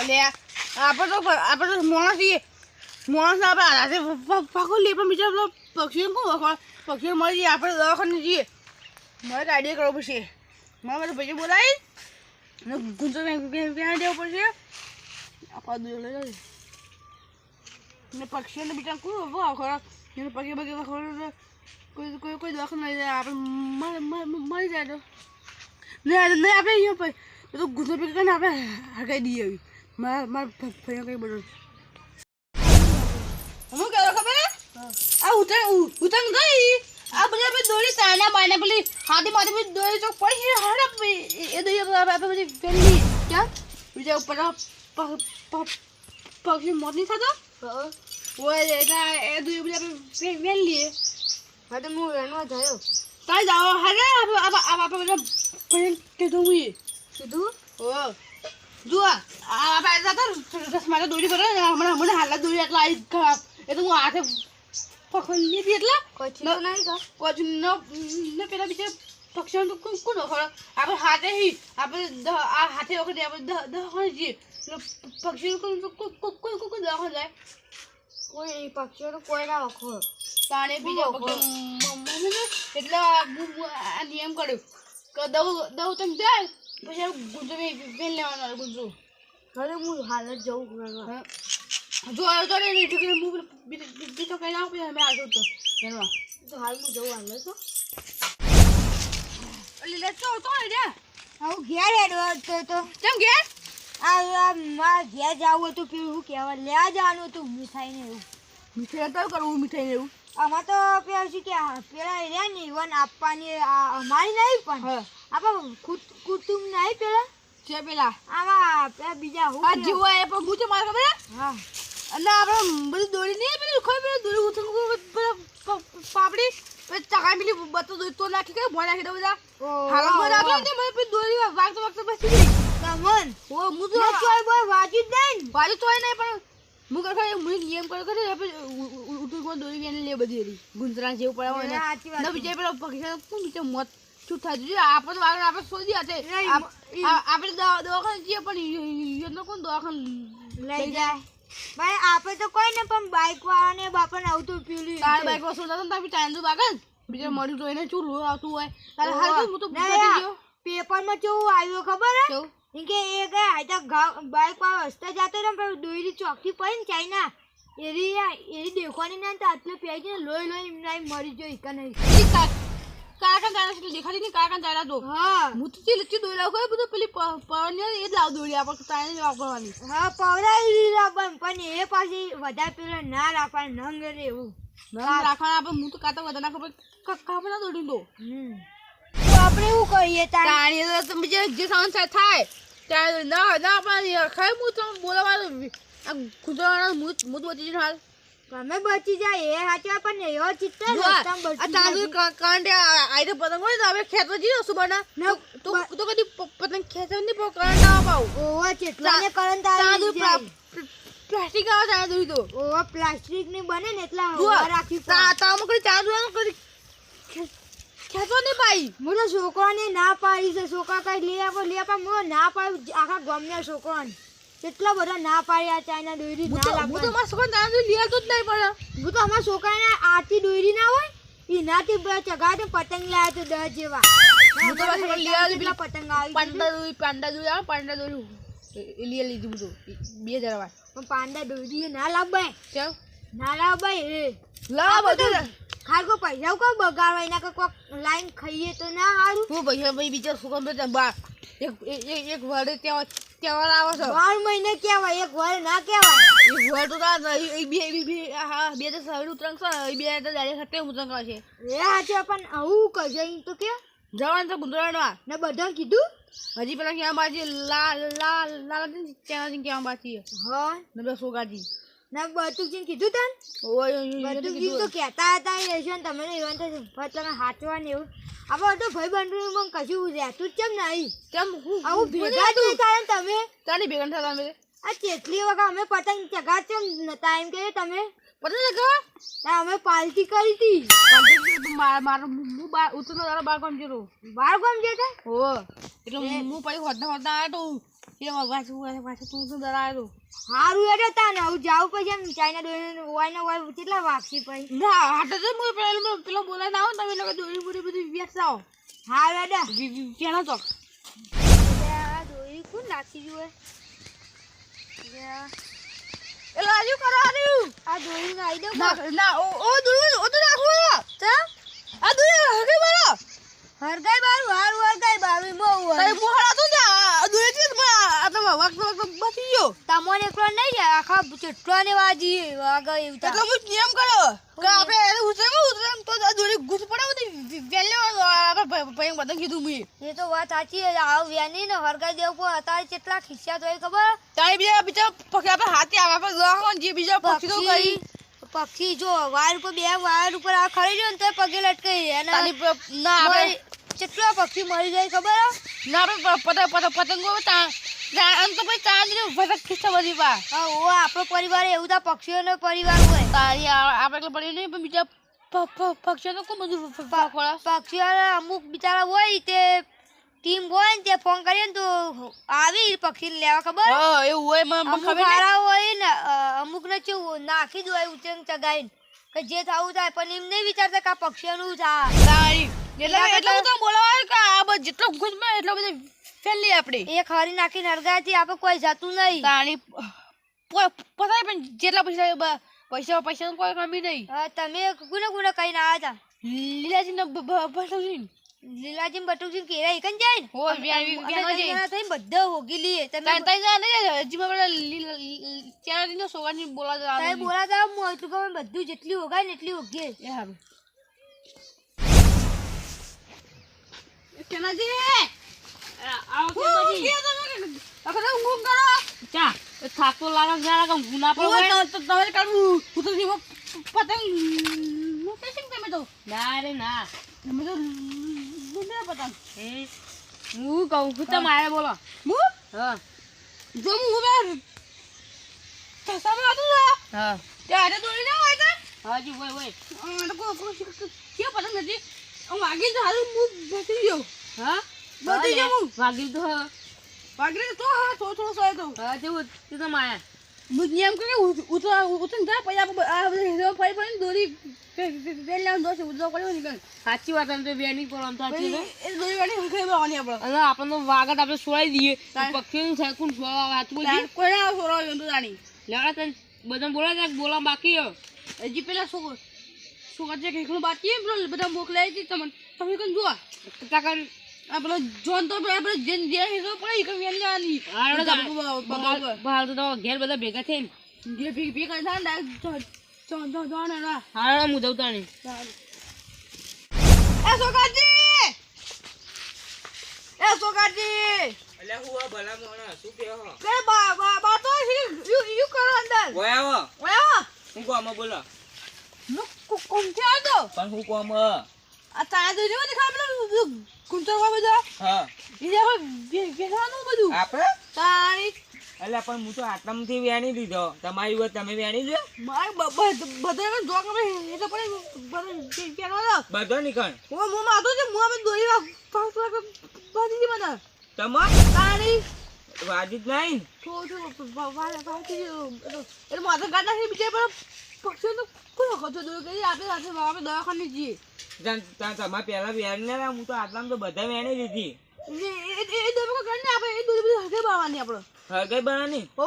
એટલે આપણે તો આપણે તો માણસ છીએ માણસ આપણે હાથે પાકો લઈએ પણ બીજા પેલો પક્ષીઓ કોણ વખવા પક્ષીઓ મળી જઈએ આપણે દવાખાને જઈએ. મારે તો આઈડિયા કરવો પડશે. મારે મારે પછી બોલાવી અને ગુંજો ક્યાં દેવું પડશે? આપણા દૂર લઈ જાય ને પક્ષીઓને બીજા કોણ વખવા એને પગે પગે વખવા કોઈ કોઈ કોઈ દવાખાને લઈ જાય. આપણે મરી જાય તો. નહીં નહીં આપણે અહીંયા તો ગુંજો પગે કરીને આપણે હગાઈ દઈએ. આવી મારા મારા ફરી કઈ બધું હું કહેતો ખબર આ ઉતર ઉતંગ ગઈ. આ બધી આપણે દોરી તાના બાના પેલી હાથી માથે બધી દોરી ચોક પડી છે હરપ એ દોરી આપણે બધી પેલી ક્યાં? બીજા ઉપર પક્ષી મોત નહીં થતો? ઓય એટલે એ દોરી બધી આપણે વેલ લઈએ હા તો હું એનો થયો તાઈ જાઓ. હરે આપણે આપણે બધા કીધું કીધું? ઓ આ આપણે જતા દસમાં દોરી કરે હમણાં હમણાં હાલત દોરી એટલા આવી ખરાબ. એ તો હું હાથે પકડી લીધી એટલે. પછી ન પેલા બીજા પક્ષીઓ તો કોણ કોણ ખબર આપણે હાથે હી આપણે આ હાથે વખતે આપણે દ- જઈએ પક્ષીઓ કોઈ કોઈ કોઈ જાય. કોઈ પક્ષીઓનો કોઈ ના વખો તાણે બીજા. પક્ષી એટલે આ નિયમ કર્યો દઉં દવ તમે જાય. પછી ગુજુ વેલ લેવાનો ગુંજો હવે હું હાલ જ જવું ઘરમાં જો તો રે રીઠું કે હું બીજો કઈ ના પછી અમે આવતો તો એમાં તો હાલ હું જવું હાલ છો એટલે તો તો રે હું ઘેર હેડવા તો તો. કેમ ઘેર? આ આ મારા ઘેર જવું હતું પેલું હું કહેવા લેવા જવાનું હતું મીઠાઈ ને એવું. મીઠાઈ તો કરવું મીઠાઈ ને એવું. આમાં તો પેલા શું કે પેલા રહ્યા ને ઈવન આપવાની આ અમારી નહીં પણ. હા. આપણા કુટુંબ નહીં પેલા? છે પેલા? આમાં પેલા બીજા હું આ જીવો એ પણ મૂચે માર ખબર? હા. અને આપણે બધું દોરી નહીં પેલું ખબર પેલું દોરી ઉથું પાપડી? ચકા પેલી બતો દોરી તો નાખી કે ભોય નાખી દો બધા? મને પેલી દોરી વાગતો વાગતો પછી. ગઈ. તમન ઓ હું તો બોય વાજુ જ નહીં ને. તો નહીં પણ હું કર ખરે હું નિયમ કરો દોરી એને લે બધી હતી ગુંજરા જેવું પડે હોય ને. ના બીજા પેલો પક્ષી કોણ બીજા મોત છૂટ થાય છે. આપણે તો આપણે શોધી આપ- આપણે દવાખાને જઈએ પણ એનો કોણ દવાખાને લઈ જાય. ભાઈ આપણે તો કોઈ ને પણ બાઈક વાળા ને બાપા ને આવતું પેલું તારે બાઈક વસ્તુ નતો ને તારે ટાઈમ તો બાગન બીજા મળ્યું તો એને શું આવતું હોય. તારે હાલ હું તો ના, બધી યાર. ગયો? પેપરમાં કેવું આવ્યું ખબર હે? કે એ ગયા આયતા તો બાઈક વાળો રસ્તે જતો રહ્યો ને દોયરી દોરી ચોકથી પડી ને ચાઇના એરી એરી દેખવાની ના તો આટલે પેઈ ગઈ ને લોહી લોહી એમના મરી ગયો ઈકા નહીં કાકા ચાલ્યા છે દેખાતી નહીં કાકા ચાલ્યા તો? હા. હું તો ચીલ દોરી લાવ બધું પેલી પ- પવન એ જ લાવ દોરી આપણે તારે વાપરવાની હા પવરાઈ રાખવાનું પણ એ પાછી વધારે પેલા ના રાખવાની નંગ રે એવું. ના રાખવાના આપણે હું તો કાતા વધારે ના ખબર. કાપડા ના દોડી દો હમ. આપણે એવું કરીએ તાર? તો જે જે સંસાર થાય ત્યારે ના ના પણ ખાઈ હું તો બોલાવાનું આ ગુજરાતના મુત મુત વચ્ચે હાલ. તમે બચી જાય એ હાચવા પણ એવો ચિત્તા આ બચી. કા- કાંડે આઈ તો પતંગ હોય ને તો આપણે ખેતર જઈએ સુબાના. ના, તો તો કદી પતંગ ખેતર નહીં પણ કરંટ ના પાવ ઓવા ચેટલાને કરંટ આવી પ્લાસ્ટિક આવે તારા તો. ઓવા પ્લાસ્ટિકની બને ને એટલા રાખી તા તામો કરી તાંદૂળ કદી ખે- ખેંચવા નહીં પાઈ મને છોકરાને ના પાડી છે. છોકરા કઈ લઈ આપો લઈ આપો. મને ના પાડી. આખા ગામના છોકરાને. કેટલા બધા ના પાડ્યા ચાઇના દોરી ના તો હું તો મારા છોકરાને તાંદૂળ લઈ આવતો જ નહીં પડે. હું તો અમારા છોકરાને આરતી દોરી ના હોય એનાથી બે ચગાવે પતંગ લાવ્યા તો દસ જેવા. હું તો મારા લઈ આવ્યો કેટલા પતંગ આવી પાંડા દોરી પાંડા દોરી આવે પાંડા દોરી એ- એ લઈ લીધું બધું. બે હજાર વાર પણ પાંડા દોરી ના લાવવાય. ના લાવવાય એ. લાવ બધું ખારકો પૈસા કોઈ બગાડવા એના કે કોક લાઈન ખાઈએ તો ના સારું હું ભાઈ ભાઈ બીજા શું કામ બા એક એક વડે ત્યાં તહેવાર આવે છે. બાર મહિને કેવાય એક વાર ના કેવાય એક વડ તો ના બે બે બે હા બે તો સાડી ઉતરાંગ છે એ બે તો દાડે સત્તે ઉતરાંગ છે. એ હાચે પણ આવું કરજે તો કે. જવાનું છે ગુજરાતમાં ને બધા કીધું? હજી પેલા ક્યાં બાજી લા લા લા ત્યાં ક્યાં બાજી. હા. ને બે સોગાજી. ને બતુકજીને કીધું તન? બતુકજી તો કહેતા હતા એ છે ને તમે એવા થશે પણ તમે હાચવા ને એવું. આપણે તો ભાઈ બંધુ પણ કશું રહેતું જ કેમ નહીં? કેમ હું આવું ભેગા જ નહીં થાય તમે? તને ભેગા થતા અમે? આ કેટલી વખત અમે પતંગ ચગા કેમ નતા એમ કે તમે? ચગાવવા ના અમે પાલટી કરી હતી. મારા હું બાર ઉતરનો તારા બાર ગામ જરો બાર ગામ જતા હો એટલે હું પછી હોદના હોદના આવ્યો તો એટલે પાછું પાછું તું તું દરા આવ્યો હારું એટલે તા ને હું જાઉં પછી એમ ચાઇના દોરી વાય ને વાય કેટલા વાગશી પછી? ના હાટે તો હું પેલો પેલો ના આવો તમે લોકો દોરી બોરી બધી વેચાવો હા દાદા પેલો તો. દોરી કોણ નાખી જોઈએ એ લાજુ કરો આર્યું આ દોરી નાખી દો ના ના ઓ ઓ દોરી ઓ તો નાખો તો આ દોરી હગે મારો. હરગાઈ બારું હારું હરગાઈ બારું બહુ તારે મોહરા તો જા આ દોરી છે પણ આ તો વખત વખત બચી ગયો. તમને એકલો નહીં જાય આખા ચેટલો ને વાજી વાગે એવું એટલે હું નિયમ કરો કે આપણે એને ઉતરે ઉતરે તો દોરી ગુસ પડાવો તો વેલે આપણે ભાઈ બધા કીધું મેં. એ તો વાત સાચી છે આ વ્યાની ને હરગાઈ દેવ પર અત્યારે કેટલા ખિસ્સા તો ખબર? તારે બીજા બીજા પક્ષી આપણે હાથે આવે પર દવા જે બીજા પક્ષી તો પક્ષી કરી પક્ષી જો વાયર ઉપર બે વાયર ઉપર આ ખરી રહ્યો ને તો પગે લટકાઈ જાય પ- ના આપણે કેટલા પક્ષી મરી જાય ખબર? ના આપણે પતંગો પતંગ તા તા- આમ તો પછી તાંજરી ફટક ખિસ્સા બધી પા હા ઓ આપણો પરિવાર એવું તો પક્ષીઓનો પરિવાર હોય. તારી આપણે એટલે પડી નહીં પણ બીજા પક્ષીઓ તો કોઈ બધું. પક્ષીઓ અમુક બિચારા હોય તે ટીમ હોય ને તે ફોન કરીએ ને તો આવી પક્ષીને લેવા ખબર? એવું હોય મને ખબર હોય ને અમુક ને કેવું નાખી દો ઉચંગ ચગાઈને કે જે થવું થાય પણ એમ નહીં વિચારતા કે આ પક્ષીઓનું થાય એટલે એટલે કરતાં- બોલાવાય કે આ જેટલો ગુજમાં એટલો બધો ફેલી આપણી એ ખરી નાખીને હરગાયથી આપણે કોઈ જતું નહીં. તાણી પ- પણ જેટલા પૈસા પૈસા પૈસા કોઈ કમી નહીં. તમે કોને કોને કહીને આવ્યા હતા. લીલાજી ને? ભટકજી લીલાજી બટુજી કેરા એકન જાય હો, વ્યાનો જાય. બધા હોગી લીએ તમે તઈ તાઈ જા ને હજી મારે ચાર દિનો સોગાની બોલા તઈ બોલા બોલાતા હું એટલું કે બધું જેટલી હોગાય ને એટલી હોગી એ હારું. કેનાજી! થાક તો લાગે જરા કે ઊંઘ ના પડે હું તો તમે કાઢું હું તો જીવો પતંગ મૂકે છે તમે તો? ના રે ના. તમે તો લૂંટે પતંગ. હું? કહું છું તમે આયા બોલો. હું? હા. જો હું હવે કસામાં હતું હા. ત્યારે દોડી ના હોય કે હાજી હોય હોય. આ તો કોઈ કોઈ કે પતંગ નથી? હું વાગી તો હાલ હું બચી ગયો. હા? ગયો હું વાગી તો હા વાગી તો હા થોડો થોડો સોય તો હા જેવું તે તો માયા. હું નિયમ કે ઉતરા ઉતર જાય પછી આપણે આ બધા હીરો ફરી ફરીને દોરી વેલ લાવવાનું દોશે ઉતરવા પડ્યો નીકળ સાચી વાત એમ તો વેની કોલમ તો સાચી એ દોરી વાળી હંકાઈ બવાની આપણે. અને આપણને વાગત આપણે છોડાઈ દઈએ. પક્ષીનું સાયકુન છોડવા વાત બોલી. કોઈ ના સોરો તો જાણી લેવા તને બધા બોલા છે બોલા બાકી હજી પેલા શું કરજે કે એકલું બાકી પેલો બધા મોકલાય છે તમને. તમે કઈ જુઓ? કાકા આ પેલો જોન તો આપણે જે જે હીરો પડે એ કઈ વેલ લેવાની બહાર તો ઘેર બધા ભેગા થઈને. જે ભી ભી કરી થાય ને જો જો જો ને હારા હું જવતા નહીં એ સોકાજી એ સોકાજી એટલે હું આ ભલા મોણા શું કહો બે બા બા બા તો યુ યુ કરો અંદર. ઓય ઓયા હું કોમ બોલો. નો કોમ કે આતો પણ હું કોમ આ તા જો દેખા પેલો કુંતર વા બધા? હા. દેખો બેસવાનું બધું? આપણે તારી એટલે પણ હું તો આટલામાંથી વેણી દીધો. તમારી વાત તમે વેણી દો મારે બધા જો કે એ તો પણ બધા કેનો બધો નીકળ. હું હું માતો છે હું અમે દોરી વા બાજી મને. તમાર તારી વાજી જ નહીં. વાલે બાજી એટલે માથા ગાડા છે બીજા પર પક્ષીઓ તો કોઈ વખત દોરી કરી આપણે સાથે આપણે દવાખાને જઈએ ત્યાં ત્યાં તમારે પહેલા વેણી ના હું તો આટલામાં તો બધા વેણી દીધી એ એ એ કરીને આપણે એ દોરી બધી હગે બાવાની આપણે હગઈ બનાની ઓ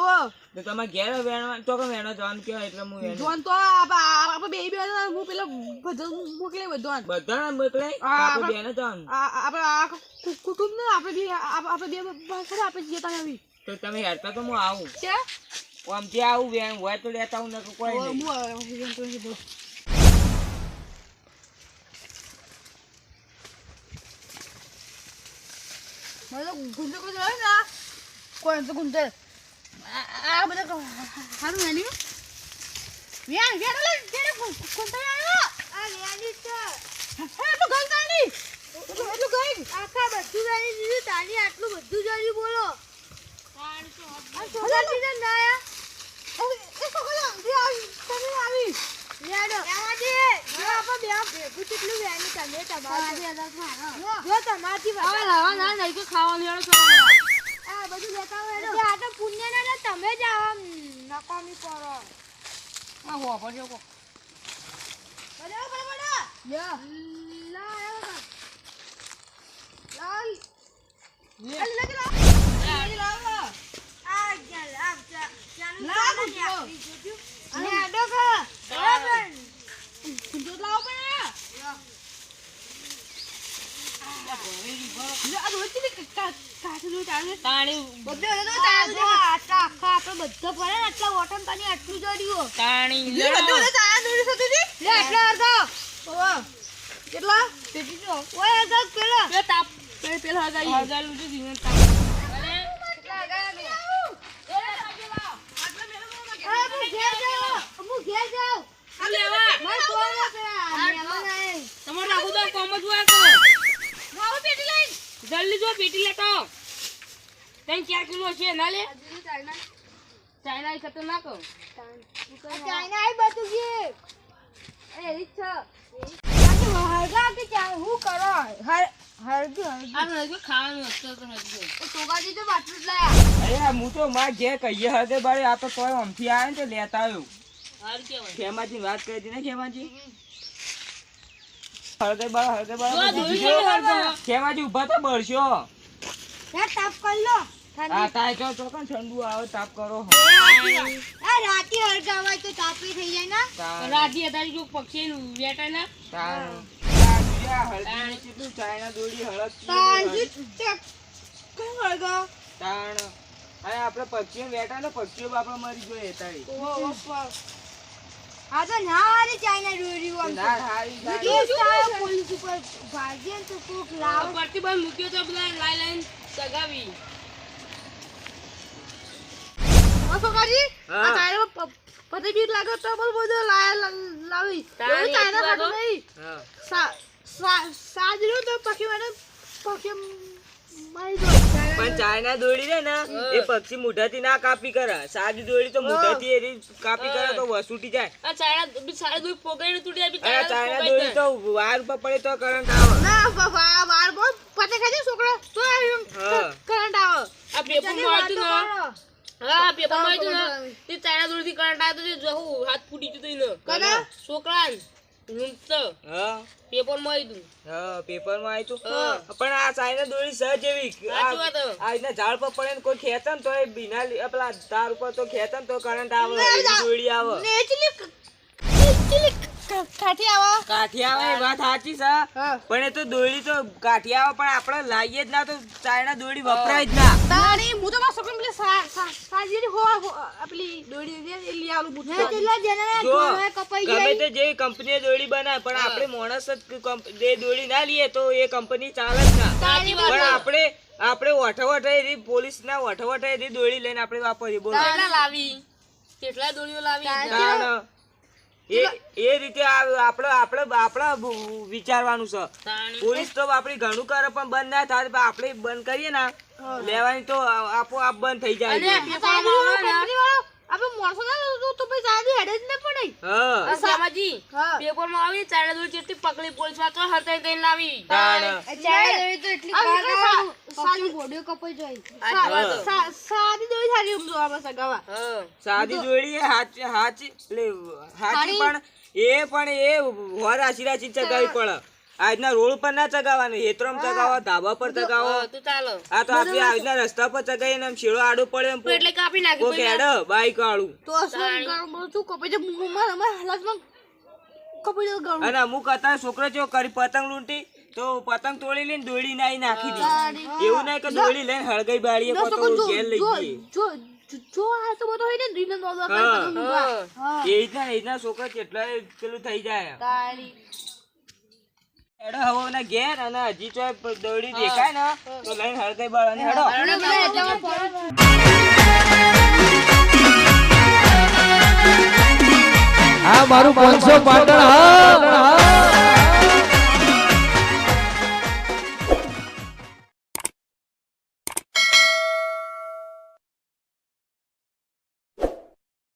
તો તમે ઘેર વેણવા તો કે વેણો જવાનું કહેવાય એટલે હું વેણી. જોન તો આપણે બે બે હું પેલા બધા મોકલે બધો બધા મોકલે? આપણે બેને જવાનું. આપણે આ કુટુંબ ને આપણે બે આપણે બે બસ આપણે જતા આવી. તો તમે હેરતા તો હું આવું. છે આમથી આવું વેણ હોય તો લેતા હું નકર કોઈ નહીં. હું તો બોલ મને તો ગુંદર હોય ને કોઈ તો ગુંદર આ આ બધા સારું નહીં વ્યાન વ્યાન લે વ્યાન ગુંદર આવ્યો. આ વ્યાની છે. હે તો ગઈ કાની એટલું એટલું ગઈ. આખા બધું જાય દીધું તાની આટલું બધું જાય બોલો. આ ના આયા એ તો કલા આવી તમે આવી આ ભેગું કેટલું વેણી તમે તમારું જો તમારથી હવે લાવા ના નહીં કે ખાવાનું હેડો ચલો. આ બધું લેતા હોય આ તો પુણ્ય ના તમે જ આમ નકામી કરો આ હો પડજો કો. બરાબર બરાબર લ્યો લા આવ્યો લાલ અલ લગ લા આ ગલ આ ચાલુ લા, ગુજો. આપી જોજો. અને આડો ખા જો લાવો પણ લે, આ રોજ કેટલી કા- કાચનું ચાલે તાણી બધે હવે તો આ ચાલે જો આખા તમારે રાખું તો કોમ જ લઈને જલ્દી જો પેટી લેતો. ત્રણ ચાર કિલો છે ના લે? ચાઇના એ ખતરનાક. ચાઇના આય બધું જે એ રીત છે હું કરો હર લેતા આવ્યો. ખેમાજી વાત કરી હતી ને ખેમાજી? હળદર બાર હળદર બાર કેવા જો. ઊભા તો બળશો. યાર તાપ કર લો. આ તાય તો તો કણ ઠંડુ આવે તાપ કરો. આ રાતે હળગાવાય તો તાપી થઈ જાય ના. રાજી હતા જો પક્ષી વેટા ના. હળદીનું કેટલું ચાઇના દોડી હળદ તાજી કઈ હળગાવ તાણ. અને આપણે પક્ષીઓ બેઠા ને પક્ષીઓ આપણે મરી જોઈએ તારી આ તો ના હારી ચાઇના દોરી આમ ના હારી તો પોલીસ ઉપર ભાગીએ ને તો કોક લાવ પરથી ભાઈ મૂક્યો તો બધા લાઈ લાઈન સગાવી હા. આ ચાઇના પતિ બીક લાગે તો બોલ બધું લાયા લાવી તારી ચાઇના એટલું નહીં સા- સાજરો તો પખી માટે પખી મારી દો પણ ચાઇના દોડી રે ને એ પક્ષી મુઠાથી ના કાપી કરે. સાદી દોડી તો મુઠાથી એરી કાપી કરે તો વસૂટી જાય. આ ચાઇના સાડા દૂધ તૂટી જાય આ ચાઇના ચાઇના તો વાર ઉપર પડે તો કરંટ આવે. ના વાર બહુ પતે ખાજે છોકરો. તો કરંટ આવે. આ પેપરમાં આવ્યું ને. હા પેપર તે ચાઇના દોડી થી કરંટ આવે તો તે હાથ ફૂટી જતો ને છોકરા પેપરમાં આવ્યું હા પેપરમાં આવ્યું તું પણ આ ચાઇના દોરી સહજ એવી સાચી આ રીતના ઝાડ પર પડે કોઈ ખેંચે ને તો એ બિના પેલા તાર ઉપર તો ખેંચે ને તો કરંટ આવે દોરી આવે. ને એકચુલી એકચુલી કાઠી આવા. કાઠી આવે એ વાત સાચી છે. પણ એ તો દોરી તો કાઠી પણ આપણે જ ના તો ચાઇના દોરી વપરાય જ ના. તાણી હું તો મારા છોકરાને પેલી પેલી દોડી એ લઈ આવું બુટ ને જણા કપાઈ ગમે તે જે કંપની દોરી બનાવે પણ આપણે માણસ જ જે દોડી ના લઈએ તો એ કંપની ચાલે જ ના. પણ. આપણે આપણે વઠે વઠે એની પોલીસ ના વઠવટ દોડી લઈને આપણે વાપરીએ બોલો. લાવી? કેટલા દોડીઓ લાવી? એ એ રીતે આપણે આપણે આપણે વિચારવાનું છે. પોલીસ તો આપણી ઘણું કરે પણ બંધ ના થાય પણ આપણે બંધ કરીએ ને લેવાની તો આપોઆપ બંધ થઈ જાય. આપણે માણસો ના તો- તો પછી સાજી હેડે જ ન પડે. હા. સામાજી પેપરમાં આવી ચાઇના દોરી કેટલી પકડી પોલીસવાળા તો હરતાઈ કઈ લાવી. ચાઇના દોરી તો એટલી કાર સાદી- પક્ષી કપાઈ જાય. સાદી દોડી સારી ઊંઘ જોવામાં સગાવા. હા. સાદી જોડી એ હાચી હાચી એટલે હાચી પણ એ પણ એ વર રાશી રાશી ચગાવી પડે. આજના રોડ પર ના ચગાવવાનું હેતરમ ચગાવો ધાબા પર ચગાવો. હા, તો ચાલો. આ તો આપણે આજના રસ્તા પર ચગાવીએ ને શેડો આડો પડે એમ એટલે કાપી નાખી હેડે બાઈક વાળું. તો શું કરું? શું કપાઈ જાય મારા મારા હાલતમાં કપી જાય ગળું. અને અમુક હતા છોકરા જો કરી પતંગ લૂંટી તો પતંગ તોડી લઈને દોડી નાઈ નાખી દી એવું નહીં કે દોડી લઈને હળગઈ બાળીએ પતંગ ઘેર લઈ ગઈ જો જો- જો આ તો બધો હોય ને રીને નો નો હા. હા. એ રીતના એ રીતના છોકરા કેટલા પેલું થઈ જાય. તારી હેડો હવે ના ઘેર અને હજી તો દોડી દેખાય ને તો લઈને હળગાઈ બાળાને હેડો. આ મારું પાંચસો પાટણ હા.